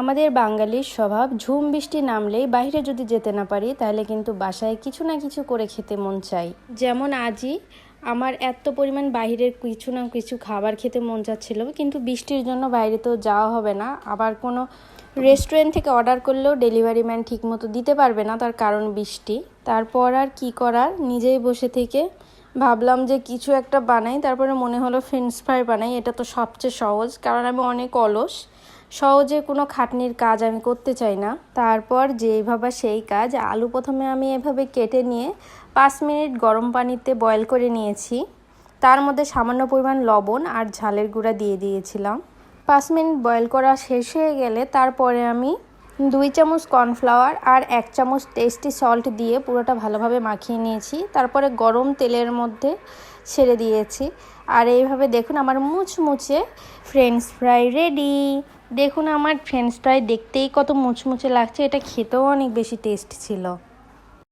আমাদের বাঙালির স্বভাব, ঝুম বৃষ্টি নামলেই বাইরে যদি যেতে না পারি, তাহলে কিন্তু বাসায় কিছু না কিছু করে খেতে মন চাই। যেমন আজই আমার এত পরিমাণ বাইরের কিছু না কিছু খাবার খেতে মন চাচ্ছিল কিন্তু বৃষ্টির জন্য বাইরে তো যাওয়া হবে না। আবার কোনো রেস্টুরেন্ট থেকে অর্ডার করলেও ডেলিভারি ম্যান ঠিকমতো দিতে পারবে না তার কারণ বৃষ্টি। তারপর আর কি করার? নিজেই বসে থেকে ভাবলাম যে কিছু একটা বানাই, তারপরে মনে হলো ফ্রেঞ্চ ফ্রাই বানাই, এটা তো সবচেয়ে সহজ, কারণ আমি অনেক অলস। সহজে কোনো খাটনির কাজ আমি করতে চাই না। তারপর যেই ভাবা সেই কাজ আলু প্রথমে আমি এভাবে কেটে নিয়ে পাঁচ মিনিট গরম পানিতে বয়েল করে নিয়েছি। তার মধ্যে সামান্য পরিমাণ লবণ আর ঝালের গুঁড়া দিয়ে দিয়েছিলাম। পাঁচ মিনিট বয়েল করা শেষ হয়ে গেলে তারপরে আমি দুই চামচ কর্নফ্লাওয়ার আর এক চামচ টেস্টি সল্ট দিয়ে পুরোটা ভালোভাবে মাখিয়ে নিয়েছি। তারপরে গরম তেলের মধ্যে ছেড়ে দিয়েছি। আর এইভাবে দেখুন আমার মুচমুচে ফ্রেঞ্চ ফ্রাই রেডি দেখুন আমার ফ্রেঞ্চ ফ্রাই দেখতেই কত মুচমুচে লাগছে। এটা খেতেও অনেক বেশি টেস্ট ছিল।